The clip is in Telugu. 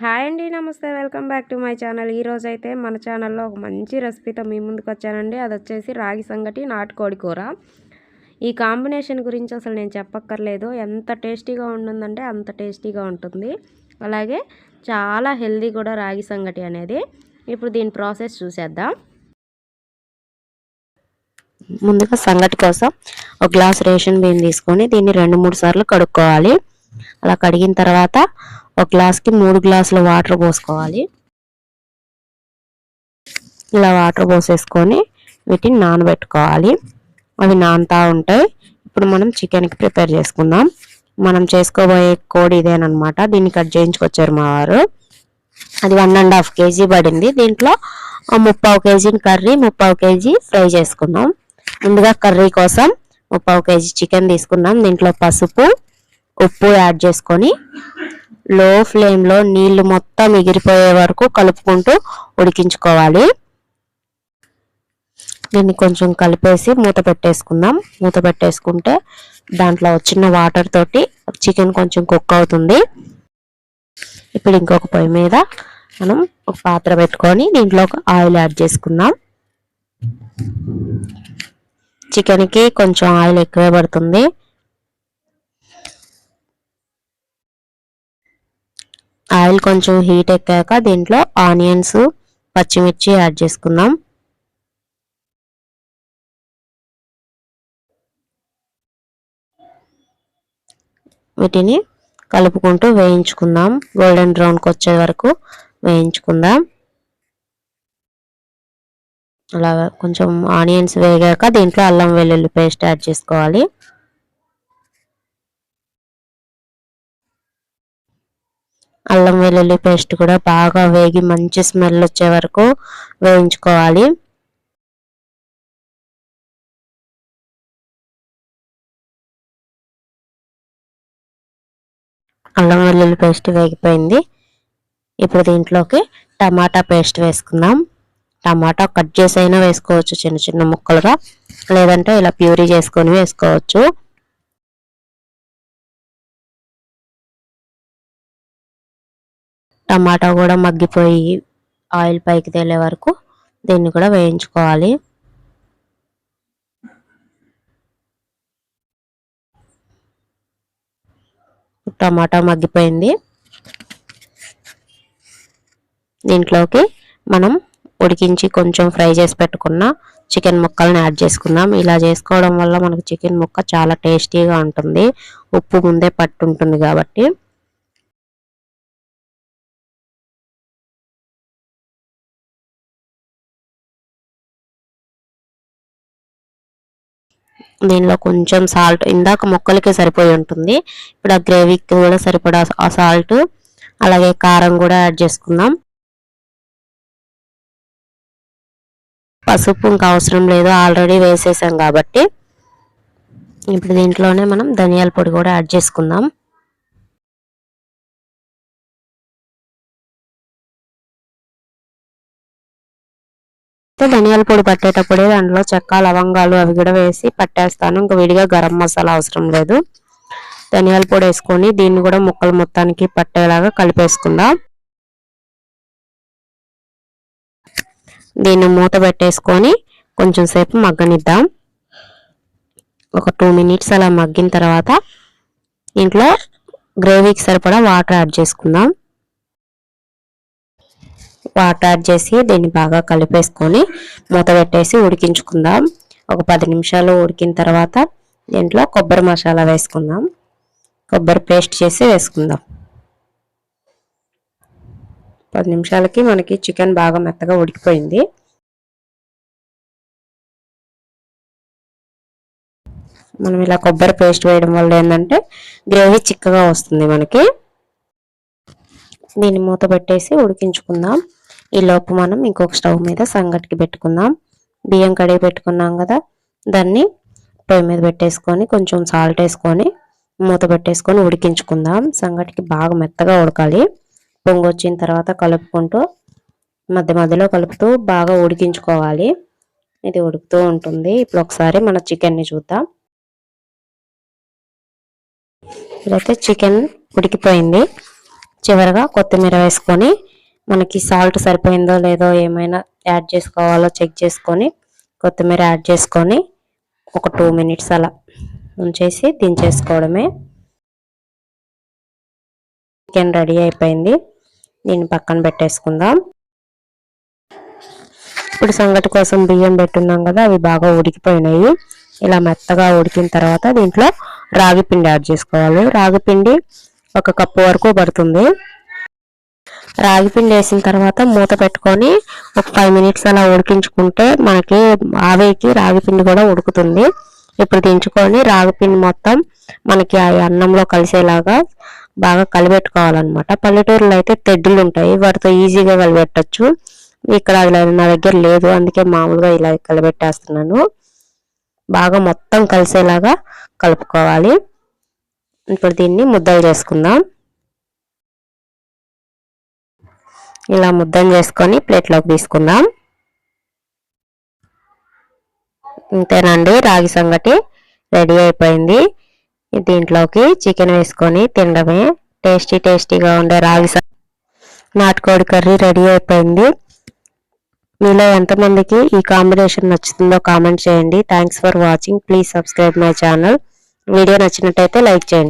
హాయ్ అండి namaste welcome back to my channel. ఈరోజు అయితే మన ఛానల్లో ఒక మంచి రెసిపీతో మీ ముందుకు వచ్చానండి అది వచ్చేసి రాగి సంగటి నాటుకోడి కూర. ఈ కాంబినేషన్ గురించి అసలు నేను చెప్పక్కర్లేదు. ఎంత టేస్టీగా ఉంటుందంటే అంత టేస్టీగా ఉంటుంది. అలాగే చాలా హెల్దీ కూడా రాగి సంగటి అనేది. ఇప్పుడు దీని ప్రాసెస్ చూసేద్దాం. ముందుగా సంగటి కోసం ఒక గ్లాస్ రేషన్ బియ్యం తీసుకొని దీన్ని రెండు మూడు సార్లు కడుక్కోవాలి. అలా కడిగిన తర్వాత ఒక గ్లాస్కి మూడు గ్లాసుల వాటర్ పోసుకోవాలి. ఇలా వాటర్ పోసేసుకొని వీటిని నానబెట్టుకోవాలి. అవి నానుతా ఉంటాయి. ఇప్పుడు మనం చికెన్కి ప్రిపేర్ చేసుకుందాం. మనం చేసుకోబోయే కోడి ఇదేనమాట దీన్ని కట్ చేయించుకొచ్చారు మా వారు. అది వన్ అండ్ హాఫ్ కేజీ పడింది. దీంట్లో ముప్పావు కేజీ కర్రీ ముప్పావు కేజీ ఫ్రై చేసుకుందాం. ముందుగా కర్రీ కోసం ముప్పావు కేజీ చికెన్ తీసుకున్నాం దీంట్లో పసుపు ఉప్పు యాడ్ చేసుకొని లో ఫ్లేమ్లో నీళ్ళు మొత్తం ఎగిరిపోయే వరకు కలుపుకుంటూ ఉడికించుకోవాలి. దీన్ని కొంచెం కలిపేసి మూత పెట్టేసుకుందాం. మూత పెట్టేసుకుంటే దాంట్లో వచ్చిన వాటర్ తోటి చికెన్ కొంచెం కుక్ అవుతుంది. ఇప్పుడు ఇంకొక పొయ్యి మీద మనం ఒక పాత్ర పెట్టుకొని దీంట్లో ఒక ఆయిల్ యాడ్ చేసుకుందాం. చికెన్కి కొంచెం ఆయిల్ ఎక్కువే పడుతుంది. ఆయిల్ కొంచెం హీట్ ఎక్కాక దీంట్లో ఆనియన్స్ పచ్చిమిర్చి యాడ్ చేసుకుందాం. వీటిని కలుపుకుంటూ వేయించుకుందాం. గోల్డెన్ బ్రౌన్కి వచ్చే వరకు వేయించుకుందాం. అలాగా కొంచెం ఆనియన్స్ వేగాక దీంట్లో అల్లం వెల్లుల్లి పేస్ట్ యాడ్ చేసుకోవాలి. అల్లం వెల్లుల్లి పేస్ట్ కూడా బాగా వేగి మంచి స్మెల్ వచ్చే వరకు వేయించుకోవాలి. అల్లం వెల్లుల్లి పేస్ట్ వేగిపోయింది. ఇప్పుడు దీంట్లోకి టమాటా పేస్ట్ వేసుకుందాం. టమాటా కట్ చేసైనా అయినా వేసుకోవచ్చు చిన్న చిన్న ముక్కలుగా. లేదంటే ఇలా ప్యూరీ చేసుకొని వేసుకోవచ్చు. టమాటా కూడా మగ్గిపోయి ఆయిల్ పైకి తేలే వరకు దీన్ని కూడా వేయించుకోవాలి. టమాటా మగ్గిపోయింది. దీంట్లోకి మనం ఉడికించి కొంచెం ఫ్రై చేసి పెట్టుకున్న చికెన్ ముక్కలను యాడ్ చేసుకుందాం. ఇలా చేసుకోవడం వల్ల మనకు చికెన్ ముక్క చాలా టేస్టీగా ఉంటుంది. ఉప్పు ముందే పట్టుంటుంది కాబట్టి. దీనిలో కొంచెం సాల్ట్ ఇందాక ముక్కలకే సరిపోయి ఉంటుంది. ఇప్పుడు ఆ గ్రేవీకి కూడా సరిపడా ఆ సాల్ట్ అలాగే కారం కూడా యాడ్ చేసుకుందాం. పసుపు ఇంకా అవసరం లేదు ఆల్రెడీ వేసేసాం కాబట్టి. ఇప్పుడు దీంట్లోనే మనం ధనియాల పొడి కూడా యాడ్ చేసుకుందాం. ధనియాల పొడి పట్టేటప్పుడే దాంట్లో చెక్క లవంగాలు అవి కూడా వేసి పట్టేస్తాను. ఇంకా విడిగా గరం మసాలా అవసరం లేదు. ధనియాల పొడి వేసుకొని దీన్ని కూడా ముక్కలు మొత్తానికి పట్టేలాగా కలిపేసుకుందాం. దీన్ని మూత పెట్టేసుకొని కొంచెం సేపు మగ్గనిద్దాం. ఒక టూ మినిట్స్ అలా మగ్గిన తర్వాత ఇంట్లో గ్రేవీకి సరిపడా వాటర్ యాడ్ చేసుకుందాం. వాటర్ యాడ్ చేసి దీన్ని బాగా కలిపేసుకొని మూత పెట్టేసి ఉడికించుకుందాం. ఒక పది నిమిషాలు ఉడికిన తర్వాత దీంట్లో కొబ్బరి మసాలా వేసుకుందాం. కొబ్బరి పేస్ట్ చేసి వేసుకుందాం. పది నిమిషాలకి మనకి చికెన్ బాగా మెత్తగా ఉడికిపోయింది. మనం ఇలా కొబ్బరి పేస్ట్ వేయడం వల్ల ఏంటంటే గ్రేవీ చిక్కగా వస్తుంది మనకి. దీన్ని మూత పెట్టేసి ఉడికించుకుందాం. ఈ లోపు మనం ఇంకొక స్టవ్ మీద సంగటికి పెట్టుకుందాం. బియ్యం కడిగి పెట్టుకున్నాం కదా దాన్ని పొయ్యి మీద పెట్టేసుకొని కొంచెం సాల్ట్ వేసుకొని మూత పెట్టేసుకొని ఉడికించుకుందాం. సంగటికి బాగా మెత్తగా ఉడకాలి. పొంగు వచ్చిన తర్వాత కలుపుకుంటూ మధ్య మధ్యలో కలుపుతూ బాగా ఉడికించుకోవాలి. ఇది ఉడుకుతూ ఉంటుంది. ఇప్పుడు ఒకసారి మన చికెన్ని చూద్దాం. ఇదైతే చికెన్ ఉడికిపోయింది. చివరగా కొత్తిమీర వేసుకొని మనకి సాల్ట్ సరిపోయిందో లేదో ఏమైనా యాడ్ చేసుకోవాలో చెక్ చేసుకొని కొత్తిమీర యాడ్ చేసుకొని ఒక టూ మినిట్స్ అలా ఉంచేసి దించేసుకోవడమే. చికెన్ రెడీ అయిపోయింది. దీన్ని పక్కన పెట్టేసుకుందాం. ఇప్పుడు సంగటి కోసం బియ్యం పెట్టున్నాం కదా అవి బాగా ఉడికిపోయినాయి. ఇలా మెత్తగా ఉడికిన తర్వాత దీంట్లో రాగి పిండి యాడ్ చేసుకోవాలి. రాగి పిండి ఒక కప్పు వరకు పడుతుంది. రాగి పిండి వేసిన తర్వాత మూత పెట్టుకొని ఒక ఫైవ్ మినిట్స్ అలా ఉడికించుకుంటే మనకి ఆవేకి రాగి పిండి కూడా ఉడుకుతుంది. ఇప్పుడు దించుకొని రాగి పిండి మొత్తం మనకి ఆ అన్నంలో కలిసేలాగా బాగా కలిపెట్టుకోవాలన్నమాట. పల్లెటూరులో అయితే తెడ్డులు ఉంటాయి. వాటితో ఈజీగా కలిపెట్టచ్చు. ఇక్కడ అది నా దగ్గర లేదు. అందుకే మామూలుగా ఇలా కలిపెట్టేస్తున్నాను. బాగా మొత్తం కలిసేలాగా కలుపుకోవాలి. ఇప్పుడు దీన్ని ముద్దలు చేసుకుందాం. ఇలా ముద్దం చేసుకొని ప్లేట్లోకి తీసుకుందాం. ఇంతేనండి రాగి సంగటి రెడీ అయిపోయింది. దీంట్లోకి చికెన్ వేసుకొని తినడమే. టేస్టీ టేస్టీగా ఉండే రాగి నాటుకోడి కర్రీ రెడీ అయిపోయింది. మీలో ఎంతమందికి ఈ కాంబినేషన్ నచ్చుతుందో కామెంట్ చేయండి. Thanks for watching please subscribe my channel video నచ్చినట్టయితే లైక్ చేయండి.